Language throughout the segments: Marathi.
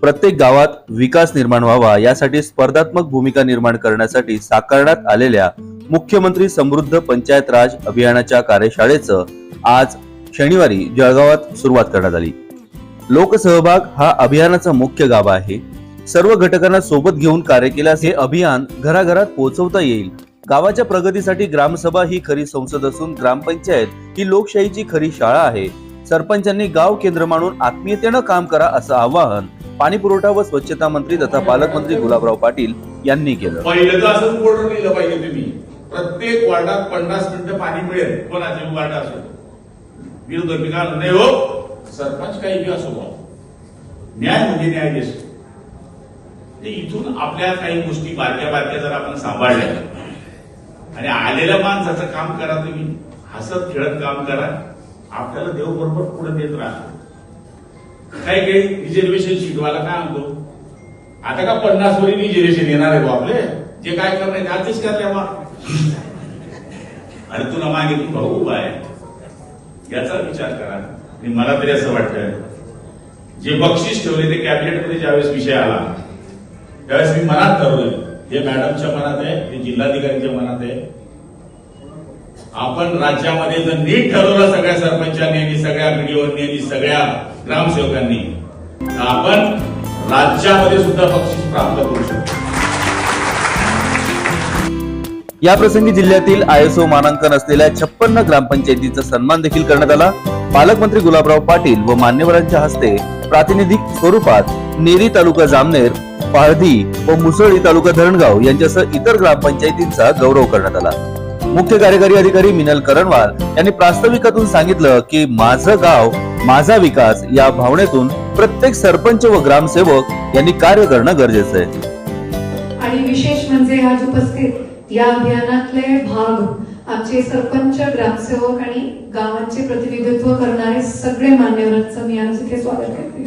प्रत्येक गावात विकास निर्माण व्हावा यासाठी स्पर्धात्मक भूमिका निर्माण करण्यासाठी साकारण्यात आलेल्या मुख्यमंत्री समृद्ध पंचायत राज अभियानाच्या कार्यशाळेचं आज शनिवारी जळगावात सुरुवात करण्यात आली. लोकसहभाग हा अभियानाचा मुख्य गाभा आहे. सर्व घटकांना सोबत घेऊन कार्य केल्यास हे अभियान घराघरात पोहोचवता येईल. गावाच्या प्रगतीसाठी ग्रामसभा ही खरी संसद असून ग्रामपंचायत ही लोकशाहीची खरी शाळा आहे. सरपंचांनी गाव केंद्र मानून आत्मीयतेनं काम करा असं आवाहन पाणी पुरवठा व स्वच्छता मंत्री तथा पालकमंत्री गुलाबराव पाटील यांनी केलं. पहिलं तर असंच लिहिलं पाहिजे तुम्ही. प्रत्येक वार्डात पन्नास मिनिटं पाणी मिळेल. कोणाचे वार्ड असो. विरोधक पिका नाही हो. सरपंच काही बी असो न्याय म्हणजे न्याय ते इथून आपल्या काही गोष्टी बारक्या बारक्या जर आपण सांभाळल्या आणि आलेल्या माणसाचं काम करा तुम्ही. हसत खेळत काम करा. आपल्याला देव बरोबर पुढे देत राहतो काही काही रिझर्वेशन शिकवायला काय म्हणतो आता का पन्नास वरी रिझर्वेशन येणार आहे आपले जे काय करणार आधीच करले बा अरे तुला मागे तू भाऊ उभा आहे. याचा विचार करा. आणि मला तरी असं वाटतं जे बक्षीस ठेवले ते कॅबिनेटमध्ये ज्यावेळेस विषय आला त्यावेळेस मी मनात ठरवलं हे मॅडमच्या मनात आहे हे जिल्हाधिकाऱ्यांच्या मनात आहे. आपण राज्यामध्ये जर नीट ठरवलं सगळ्या सरपंचांनी आणि सगळ्या व्हिडिओनी आणि सगळ्या ग्रामसेवकांनी. आपण राज्यामध्ये सुद्धा बक्षीस प्राप्त करू शकतो. या प्रसंगी जिल्ह्यातील आयएसओ मानांकन असलेल्या छप्पन्न ग्रामपंचायतीचा सन्मान देखील करण्यात आला. पालकमंत्री गुलाबराव पाटील व मान्यवरांच्या हस्ते प्रातिनिधिक स्वरूपात नेरी तालुका जामनेर पाळधी व मुसळी तालुका धरणगाव यांच्यासह इतर ग्रामपंचायतींचा गौरव करण्यात आला. मुख्य कार्यकारी अधिकारी मिनल करणवाल यांनी प्रास्ताविकातून सांगितलं की माझं गाव माझा विकास या भावनेतून प्रत्येक सरपंच व ग्रामसेवक यांनी कार्य करणं गरजेचं आहे. आणि विशेष म्हणजे आज उपस्थित या अभियानातले भाग आमचे सरपंच ग्रामसेवक आणि गावांचे प्रतिनिधित्व करणारे सगळे मान्यवरांचं मी आज इथे स्वागत करते.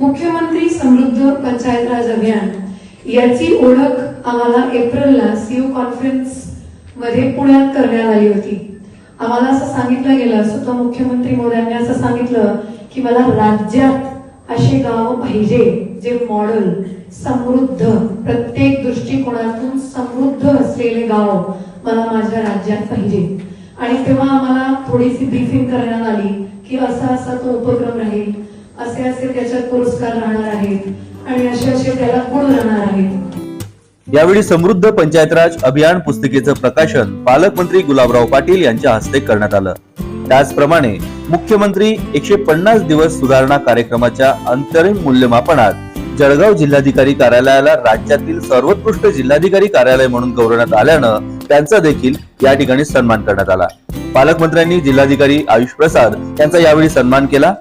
मुख्यमंत्री समृद्ध पंचायत राज अभियान याची ओळख आम्हाला एप्रिलला सीओ कॉन्फरन्स मध्ये पुण्यात करण्यात आली होती. आम्हाला असं सांगितलं गेलं स्वतः मुख्यमंत्री मोद्यांनी असं सांगितलं की मला राज्यात असे गाव पाहिजे जे मॉडेल समृद्ध प्रत्येक दृष्टिकोनातून समृद्ध असलेले गाव मला माझ्या राज्यात पाहिजे. आणि तेव्हा आम्हाला थोडीशी ब्रीफिंग करण्यात आली की असा असा तो उपक्रम राहील असे असे त्याच्यात पुरस्कार राहणार आहेत आणि असे असे त्याला गुण राहणार आहेत. यावेळी समृद्ध पंचायत राज अभियान पुस्तिकेचं प्रकाशन पालकमंत्री गुलाबराव पाटील यांच्या हस्ते करण्यात आलं. त्याचप्रमाणे मुख्यमंत्री एकशे पन्नास दिवस सुधारणा कार्यक्रमाच्या अंतरिम मूल्यमापनात जळगाव जिल्हाधिकारी कार्यालयाला राज्यातील सर्वोत्कृष्ट जिल्हाधिकारी कार्यालय म्हणून गौरवण्यात आल्यानं त्यांचा देखील या ठिकाणी सन्मान करण्यात आला. पालकमंत्र्यांनी जिल्हाधिकारी आयुष प्रसाद यांचा यावेळी सन्मान केला.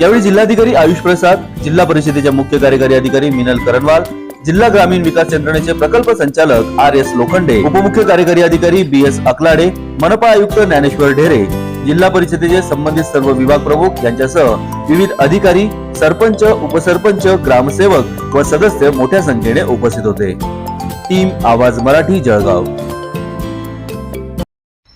यावेळी जिल्हाधिकारी आयुष प्रसाद जिल्हा परिषदेच्या मुख्य कार्यकारी अधिकारी मिनल करणवाल जिल्हा ग्रामीण विकास यंत्रणेचे प्रकल्प संचालक आर एस लोखंडे उपमुख्य कार्यकारी अधिकारी बी एस अकलाडे मनपा आयुक्त ज्ञानेश्वर ढेरे जिल्हा परिषदेचे संबंधित सर्व विभाग प्रमुख यांच्यासह विविध अधिकारी सरपंच उपसरपंच ग्रामसेवक व सदस्य मोठ्या संख्येने उपस्थित होते. टीम आवाज मराठी जळगाव.